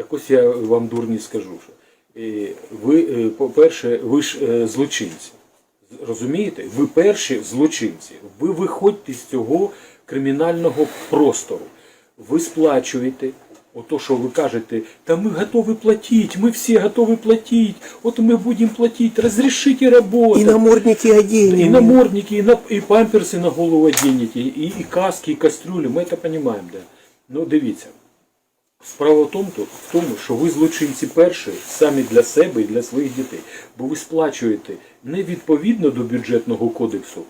Так ось я вам дурні скажу, що е, ви, е, по-перше, ви ж е, злочинці. Розумієте? Ви перші злочинці. Ви виходьте з цього кримінального простору. Ви сплачуєте. Ото, що ви кажете, та ми готові платити, ми всі готові платити, от ми будемо платити, розрішите роботу. И намордники оденем. И намордники, и, на, и памперсы на голову оденете, и, і каски, і кастрюлі, ми це розуміємо, да. Ну дивіться. Справа в тому, в тому, що ви злочинці перші самі для себе і для своїх дітей. Бо ви сплачуєте не відповідно до бюджетного кодексу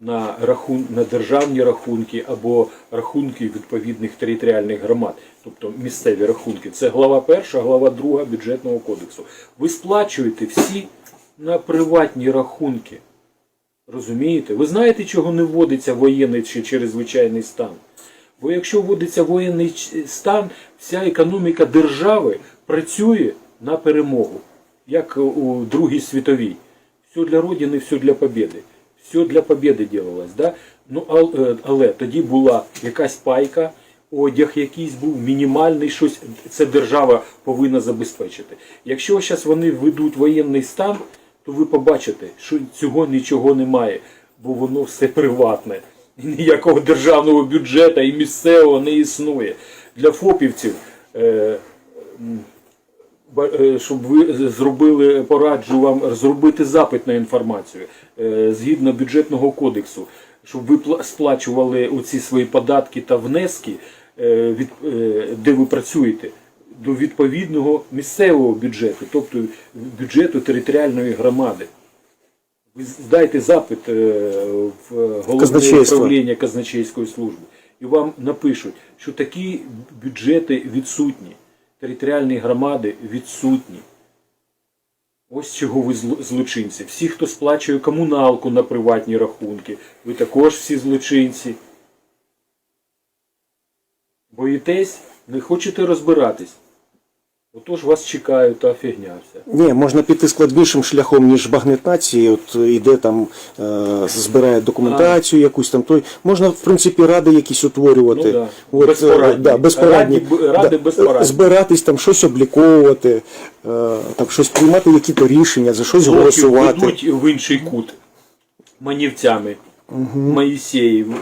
на, рахун, на державні рахунки або рахунки відповідних територіальних громад, тобто місцеві рахунки. Це глава перша, глава друга бюджетного кодексу. Ви сплачуєте всі на приватні рахунки. Розумієте? Ви знаєте, чого не вводиться воєнний чи чрезвичайний стан? Бо якщо вводиться воєнний стан, вся економіка держави працює на перемогу, як у Другій світовій. Все для Родини, все для побєди. Все для побєди ділилось. Да? Ну, ал- е, але тоді була якась пайка, одяг якийсь був, мінімальний щось. Це держава повинна забезпечити. Якщо зараз вони введуть воєнний стан, то ви побачите, що цього нічого немає, бо воно все приватне. Ніякого державного бюджету і місцевого не існує. Для ФОПівців, е, е, щоб ви зробили, пораджу вам зробити запит на інформацію е, згідно бюджетного кодексу, щоб ви сплачували оці свої податки та внески, де ви працюєте, до відповідного місцевого бюджету, тобто бюджету територіальної громади. Ви здайте запит е, в головне управління казначейської служби, і вам напишуть, що такі бюджети відсутні, територіальні громади відсутні. Ось чого ви злочинці. Всі, хто сплачує комуналку на приватні рахунки, ви також всі злочинці. Боїтесь, не хочете розбиратись. Отож вас чекають та фігня вся. Ні, можна піти складнішим шляхом, ніж багнет нації. От іде там, е, збирає документацію якусь там той. Можна, в принципі, ради якісь утворювати. Ну да. От, е, Безпорадні. да, безпорадні. Ради Да, безпорадні. Збиратись там щось обліковувати, е, там щось приймати які-то рішення, за щось Блоків голосувати. ведуть в інший кут манівцями. Моїсеїв.